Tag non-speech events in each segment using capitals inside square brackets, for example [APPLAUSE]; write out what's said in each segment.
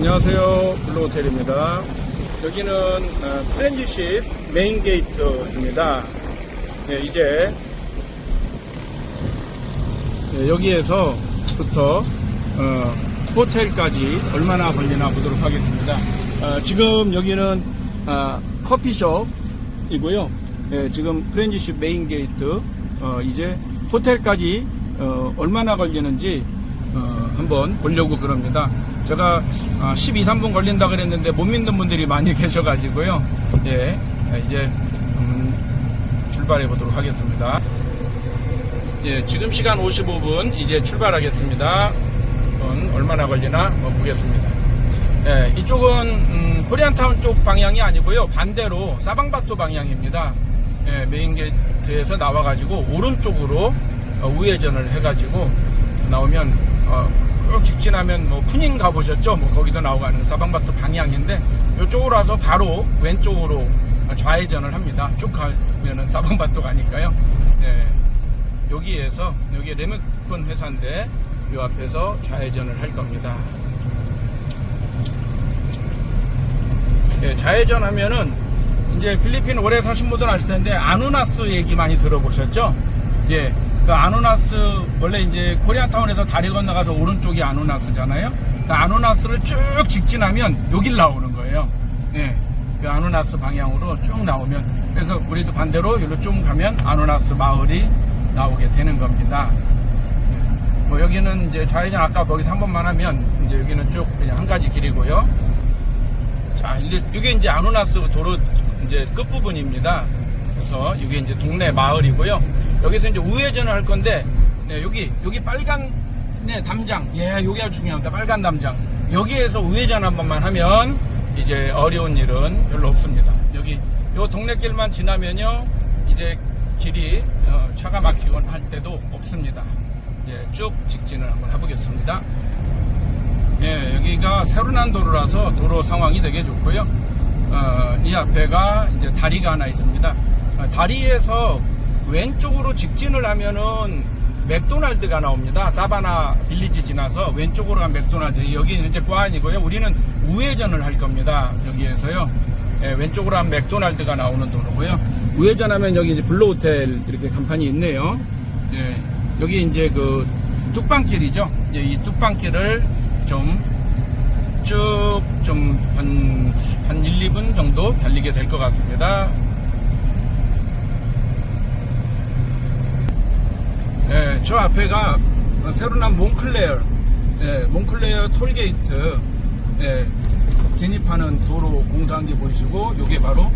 안녕하세요. 블루호텔입니다. 여기는 어, 프렌즈십 메인 게이트입니다. 네, 이제 네, 여기에서부터 어, 호텔까지 얼마나 걸리나 보도록 하겠습니다. 어, 지금 여기는 아, 커피숍이고요. 네, 지금 프렌즈십 메인 게이트 어, 이제 호텔까지 어, 얼마나 걸리는지 어, 한번 보려고 그럽니다. 제가 아, 12, 3분 걸린다 그랬는데 못 믿는 분들이 많이 [LAUGHS] 계셔가지고요. 예, 이제 음, 출발해 보도록 하겠습니다. 예, 지금 시간 55분 이제 출발하겠습니다. 그럼 얼마나 걸리나 보겠습니다. 예, 이쪽은 음, 코리안타운 쪽 방향이 아니고요. 반대로 사방바토 방향입니다. 예, 메인 게이트에서 나와가지고 오른쪽으로 어, 우회전을 해가지고 나오면 어, 쭉 직진하면 뭐 푸닝 가보셨죠? 뭐 거기도 나오가는 사방바토 방향인데 이쪽으로 와서 바로 왼쪽으로 좌회전을 합니다. 쭉 가면은 사방바토 가니까요. 예, 여기에서 여기 레몬 회사인데 이 앞에서 좌회전을 할 겁니다. 예, 좌회전 하면은 이제 필리핀 오래 사신 분들은 아실 텐데 아누나스 얘기 많이 들어보셨죠? 예. 그 아누나스 원래 이제 코리안타운에서 다리 건너가서 오른쪽이 아누나스잖아요. 그 아누나스를 쭉 직진하면 여길 나오는 거예요. 예. 그 아누나스 방향으로 쭉 나오면 그래서 우리도 반대로 여기로 쭉 가면 아누나스 마을이 나오게 되는 겁니다. 예. 뭐 여기는 이제 좌회전 아까 거기서 한 번만 하면 이제 여기는 쭉 그냥 한 가지 길이고요. 자, 이게 이제 아누나스 도로 이제 끝부분입니다. 그래서 이게 이제 동네 마을이고요. 여기서 이제 우회전을 할 건데, 네, 여기, 여기 빨간, 네, 담장. 예, 여기 아주 중요합니다. 빨간 담장. 여기에서 우회전 한 번만 하면 이제 어려운 일은 별로 없습니다. 여기, 요 동네 길만 지나면요, 이제 길이 어, 차가 막히곤 할 때도 없습니다. 예, 쭉 직진을 한번 해보겠습니다. 예, 여기가 새로 난 도로라서 도로 상황이 되게 좋고요. 어, 이 앞에가 이제 다리가 하나 있습니다. 어, 다리에서 왼쪽으로 직진을 하면은 맥도날드가 나옵니다. 사바나 빌리지 지나서 왼쪽으로 간 맥도날드. 여기는 이제 과안이고요. 우리는 우회전을 할 겁니다. 여기에서요. 예, 왼쪽으로 한 맥도날드가 나오는 도로고요. 우회전하면 여기 이제 블루 호텔 이렇게 간판이 있네요. 예, 여기 이제 그 뚝방길이죠. 이제 이 뚝방길을 좀 쭉좀한한 1, 2분 정도 달리게 될 것 같습니다. 예, 저 앞에가 새로 난 몽클레어, 예, 몽클레어 톨게이트, 예, 진입하는 도로 공사한 게 보이시고, 요게 바로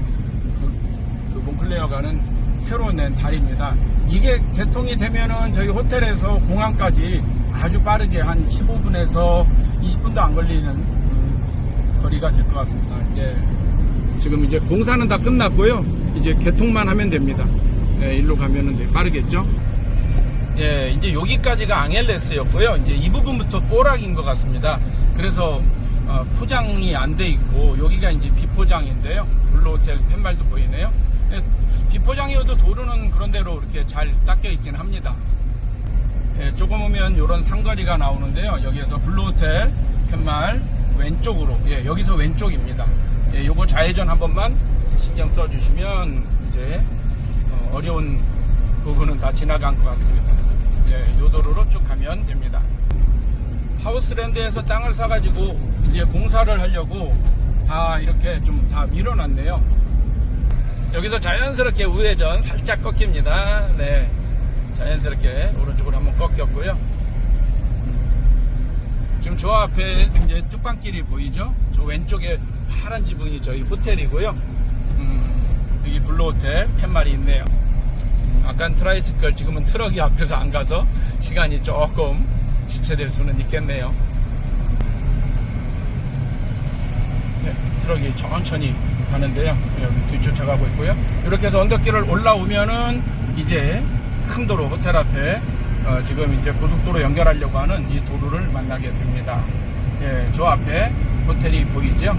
그, 그 몽클레어 가는 새로 낸 다리입니다. 이게 개통이 되면은 저희 호텔에서 공항까지 아주 빠르게 한 15분에서 20분도 안 걸리는 음, 거리가 될 것 같습니다. 이제 지금 이제 공사는 다 끝났고요. 이제 개통만 하면 됩니다. 예, 일로 가면은 빠르겠죠. 예, 이제 여기까지가 앙헬레스였고요. 이제 이 부분부터 뽀락인 것 같습니다. 그래서 어, 포장이 안 돼 있고 여기가 이제 비포장인데요. 블루호텔 팻말도 보이네요. 예, 비포장이어도 도로는 그런 대로 이렇게 잘 닦여 있긴 합니다. 예, 조금 오면 이런 상거리가 나오는데요. 여기에서 블루호텔 팻말 왼쪽으로, 예, 여기서 왼쪽입니다. 예, 요거 좌회전 한 번만 신경 써주시면 이제 어, 어려운 부분은 다 지나간 것 같습니다. 예, 요 도로로 쭉 가면 됩니다. 하우스랜드에서 땅을 사가지고 이제 공사를 하려고 다 이렇게 좀 다 밀어놨네요. 여기서 자연스럽게 우회전 살짝 꺾입니다. 네. 자연스럽게 오른쪽으로 한번 꺾였고요. 지금 저 앞에 이제 뚝방길이 보이죠? 저 왼쪽에 파란 지붕이 저희 호텔이고요. 음, 여기 블루 호텔 팻말이 있네요. 아깐 트라이스클 지금은 트럭이 앞에서 안 가서 시간이 조금 지체될 수는 있겠네요. 네, 트럭이 천천히 가는데요. 여기 뒤쫓아가고 있고요. 이렇게 해서 언덕길을 올라오면은 이제 큰 도로 호텔 앞에 어, 지금 이제 고속도로 연결하려고 하는 이 도로를 만나게 됩니다. 예, 저 앞에 호텔이 보이죠?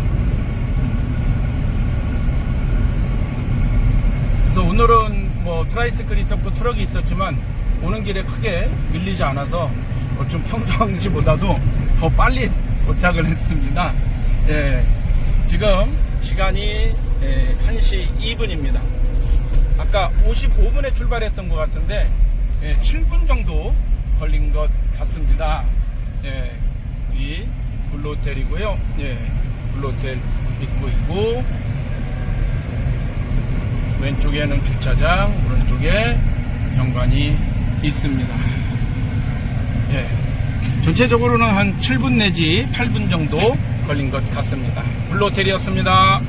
그래서 오늘은 뭐 있었고 트럭이 있었지만 오는 길에 크게 밀리지 않아서 어, 좀 평상시보다도 더 빨리 [LAUGHS] 도착을 했습니다. 예, 지금 시간이 예, 1시 2분입니다. 아까 55분에 출발했던 것 같은데 예, 7분 정도 걸린 것 같습니다. 예, 이 블루호텔이고요. 예, 블루호텔 입구 있고 왼쪽에는 주차장, 오른쪽에 현관이 있습니다. 예, 전체적으로는 한 7분 내지 8분 정도 걸린 것 같습니다. 블루호텔이었습니다.